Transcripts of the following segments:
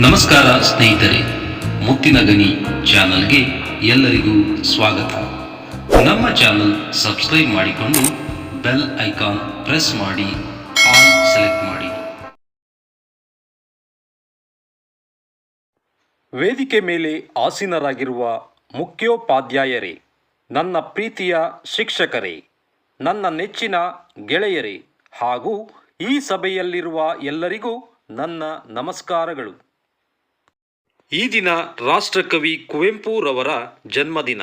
ನಮಸ್ಕಾರ ಸ್ನೇಹಿತರೆ, ಮುತ್ತಿನ ಗನಿ ಚಾನಲ್ಗೆ ಎಲ್ಲರಿಗೂ ಸ್ವಾಗತ. ನಮ್ಮ ಚಾನಲ್ ಸಬ್ಸ್ಕ್ರೈಬ್ ಮಾಡಿಕೊಂಡು ಬೆಲ್ ಐಕಾನ್ ಪ್ರೆಸ್ ಮಾಡಿ, ಆಲ್ ಸೆಲೆಕ್ಟ್ ಮಾಡಿ. ವೇದಿಕೆ ಮೇಲೆ ಆಸೀನರಾಗಿರುವ ಮುಖ್ಯೋಪಾಧ್ಯಾಯರೇ, ನನ್ನ ಪ್ರೀತಿಯ ಶಿಕ್ಷಕರೇ, ನನ್ನ ನೆಚ್ಚಿನ ಗೆಳೆಯರೇ ಹಾಗೂ ಈ ಸಭೆಯಲ್ಲಿರುವ ಎಲ್ಲರಿಗೂ ನನ್ನ ನಮಸ್ಕಾರಗಳು. ಈ ದಿನ ರಾಷ್ಟ್ರಕವಿ ಕುವೆಂಪುರವರ ಜನ್ಮದಿನ.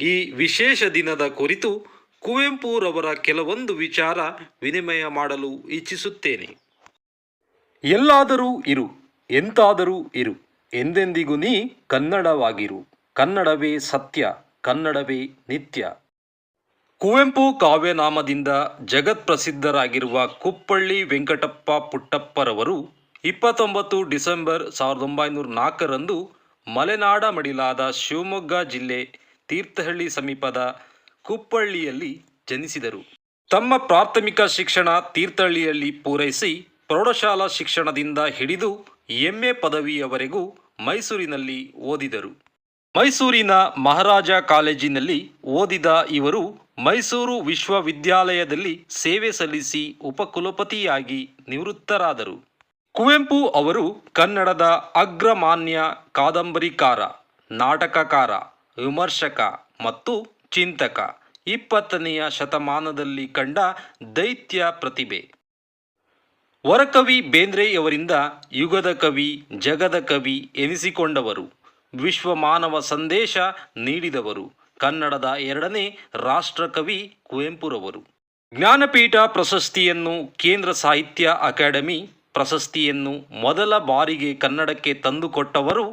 ಈ ವಿಶೇಷ ದಿನದ ಕುರಿತು ಕುವೆಂಪುರವರ ಕೆಲವೊಂದು ವಿಚಾರ ವಿನಿಮಯ ಮಾಡಲು ಇಚ್ಛಿಸುತ್ತೇನೆ. ಎಲ್ಲಾದರೂ ಇರು, ಎಂತಾದರೂ ಇರು, ಎಂದೆಂದಿಗೂ ನೀ ಕನ್ನಡವಾಗಿರು, ಕನ್ನಡವೇ ಸತ್ಯ, ಕನ್ನಡವೇ ನಿತ್ಯ. ಕುವೆಂಪು ಕಾವ್ಯನಾಮದಿಂದ ಜಗತ್ಪ್ರಸಿದ್ಧರಾಗಿರುವ ಕುಪ್ಪಳ್ಳಿ ವೆಂಕಟಪ್ಪ ಪುಟ್ಟಪ್ಪರವರು ಇಪ್ಪತ್ತೊಂಬತ್ತು ಡಿಸೆಂಬರ್ ಸಾವಿರದ ಒಂಬೈನೂರ ನಾಲ್ಕರಂದು ಮಲೆನಾಡ ಮಡಿಲಾದ ಶಿವಮೊಗ್ಗ ಜಿಲ್ಲೆ ತೀರ್ಥಹಳ್ಳಿ ಸಮೀಪದ ಕುಪ್ಪಳ್ಳಿಯಲ್ಲಿ ಜನಿಸಿದರು. ತಮ್ಮ ಪ್ರಾಥಮಿಕ ಶಿಕ್ಷಣ ತೀರ್ಥಹಳ್ಳಿಯಲ್ಲಿ ಪೂರೈಸಿ ಪ್ರೌಢಶಾಲಾ ಶಿಕ್ಷಣದಿಂದ ಹಿಡಿದು ಎಂಎ ಪದವಿಯವರೆಗೂ ಮೈಸೂರಿನಲ್ಲಿ ಓದಿದರು. ಮೈಸೂರಿನ ಮಹಾರಾಜ ಕಾಲೇಜಿನಲ್ಲಿ ಓದಿದ ಇವರು ಮೈಸೂರು ವಿಶ್ವವಿದ್ಯಾಲಯದಲ್ಲಿ ಸೇವೆ ಸಲ್ಲಿಸಿ ಉಪಕುಲಪತಿಯಾಗಿ ನಿವೃತ್ತರಾದರು. ಕುವೆಂಪು ಅವರು ಕನ್ನಡದ ಅಗ್ರಮಾನ್ಯ ಕಾದಂಬರಿಕಾರ, ನಾಟಕಕಾರ, ವಿಮರ್ಶಕ ಮತ್ತು ಚಿಂತಕ ಇಪ್ಪತ್ತನೆಯ ಶತಮಾನದಲ್ಲಿ ಕಂಡ ದೈತ್ಯ ಪ್ರತಿಭೆ. ವರಕವಿ ಬೇಂದ್ರೆಯವರಿಂದ ಯುಗದ ಕವಿ, ಜಗದ ಕವಿ ಎನಿಸಿಕೊಂಡವರು. ವಿಶ್ವಮಾನವ ಸಂದೇಶ ನೀಡಿದವರು. ಕನ್ನಡದ ಎರಡನೇ ರಾಷ್ಟ್ರಕವಿ ಕುವೆಂಪುರವರು. ಜ್ಞಾನಪೀಠ ಪ್ರಶಸ್ತಿಯನ್ನು ಕೇಂದ್ರ ಸಾಹಿತ್ಯ ಅಕಾಡೆಮಿ ಪ್ರಶಸ್ತಿಯನ್ನು ಮೊದಲ ಬಾರಿಗೆ ಕನ್ನಡಕ್ಕೆ ತಂದುಕೊಟ್ಟವರು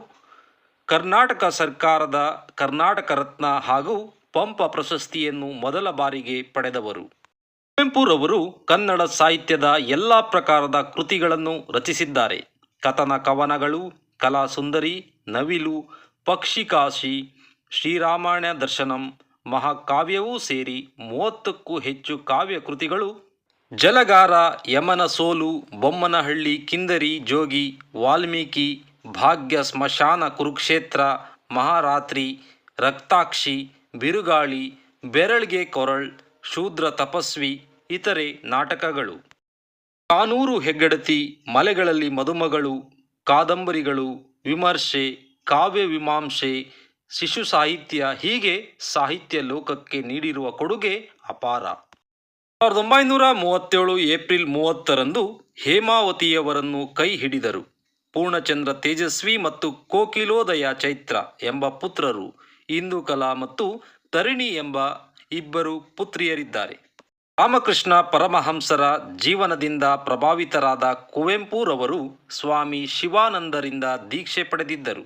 ಕರ್ನಾಟಕ ಸರ್ಕಾರದ ಕರ್ನಾಟಕ ರತ್ನ ಹಾಗೂ ಪಂಪ ಪ್ರಶಸ್ತಿಯನ್ನು ಮೊದಲ ಬಾರಿಗೆ ಪಡೆದವರು. ಕುವೆಂಪುರವರು ಕನ್ನಡ ಸಾಹಿತ್ಯದ ಎಲ್ಲ ಪ್ರಕಾರದ ಕೃತಿಗಳನ್ನು ರಚಿಸಿದ್ದಾರೆ. ಕಥನ ಕವನಗಳು, ಕಲಾ ಸುಂದರಿ, ನವಿಲು, ಪಕ್ಷಿಕಾಶಿ, ಶ್ರೀರಾಮಾಯಣ ದರ್ಶನಂ, ಮಹಾಕಾವ್ಯವೂ ಸೇರಿ ಮೂವತ್ತಕ್ಕೂ ಹೆಚ್ಚು ಕಾವ್ಯ ಕೃತಿಗಳು ಜಲಗಾರ, ಯಮನ ಸೋಲು, ಬೊಮ್ಮನಹಳ್ಳಿ, ಕಿಂದರಿ, ಜೋಗಿ, ವಾಲ್ಮೀಕಿ, ಭಾಗ್ಯ ಸ್ಮಶಾನ ಕುರುಕ್ಷೇತ್ರ, ಮಹಾರಾತ್ರಿ, ರಕ್ತಾಕ್ಷಿ, ಬಿರುಗಾಳಿ, ಬೆರಳ್ಗೆ ಕೊರಳ್, ಶೂದ್ರ ತಪಸ್ವಿ, ಇತರೆ ನಾಟಕಗಳು. ಕಾನೂರು ಹೆಗ್ಗಡತಿ, ಮಲೆಗಳಲ್ಲಿ ಮದುಮಗಳು, ಕಾದಂಬರಿಗಳು, ವಿಮರ್ಶೆ, ಕಾವ್ಯ ವಿಮಾಂಸೆ ಶಿಶು ಸಾಹಿತ್ಯ ಹೀಗೆ ಸಾಹಿತ್ಯ ಲೋಕಕ್ಕೆ ನೀಡಿರುವ ಕೊಡುಗೆ ಅಪಾರ. ಸಾವಿರದ ಒಂಬೈನೂರ ಮೂವತ್ತೇಳು ಏಪ್ರಿಲ್ ಮೂವತ್ತರಂದು ಹೇಮಾವತಿಯವರನ್ನು ಕೈ ಹಿಡಿದರು. ಪೂರ್ಣಚಂದ್ರ ತೇಜಸ್ವಿ ಮತ್ತು ಕೋಕಿಲೋದಯ ಚೈತ್ರ ಎಂಬ ಪುತ್ರರು ಇಂದು ಕಲಾ ಮತ್ತು ತರಿಣಿ ಎಂಬ ಇಬ್ಬರು ಪುತ್ರಿಯರಿದ್ದಾರೆ. ರಾಮಕೃಷ್ಣ ಪರಮಹಂಸರ ಜೀವನದಿಂದ ಪ್ರಭಾವಿತರಾದ ಕುವೆಂಪುರವರು ಸ್ವಾಮಿ ಶಿವಾನಂದರಿಂದ ದೀಕ್ಷೆ ಪಡೆದಿದ್ದರು.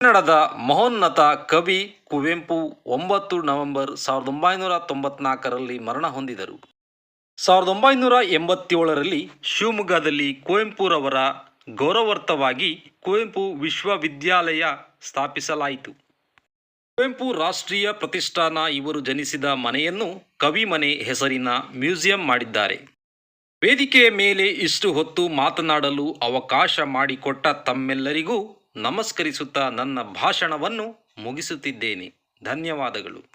ಕನ್ನಡದ ಮಹೋನ್ನತ ಕವಿ ಕುವೆಂಪು ಒಂಬತ್ತು ನವೆಂಬರ್ ಸಾವಿರದ ಒಂಬೈನೂರ ತೊಂಬತ್ನಾಲ್ಕರಲ್ಲಿ ಮರಣ ಹೊಂದಿದರು. ಸಾವಿರದ ಒಂಬೈನೂರ ಎಂಬತ್ತೇಳರಲ್ಲಿ ಶಿವಮೊಗ್ಗದಲ್ಲಿ ಕುವೆಂಪುರವರ ಗೌರವಾರ್ಥವಾಗಿ ಕುವೆಂಪು ವಿಶ್ವವಿದ್ಯಾಲಯ ಸ್ಥಾಪಿಸಲಾಯಿತು. ಕುವೆಂಪು ರಾಷ್ಟ್ರೀಯ ಪ್ರತಿಷ್ಠಾನ ಇವರು ಜನಿಸಿದ ಮನೆಯನ್ನು ಕವಿಮನೆ ಹೆಸರಿನ ಮ್ಯೂಸಿಯಂ ಮಾಡಿದ್ದಾರೆ. ವೇದಿಕೆಯ ಮೇಲೆ ಇಷ್ಟು ಹೊತ್ತು ಮಾತನಾಡಲು ಅವಕಾಶ ಮಾಡಿಕೊಟ್ಟ ತಮ್ಮೆಲ್ಲರಿಗೂ ನಮಸ್ಕರಿಸುತ್ತಾ ನನ್ನ ಭಾಷಣವನ್ನು ಮುಗಿಸುತ್ತಿದ್ದೇನೆ. ಧನ್ಯವಾದಗಳು.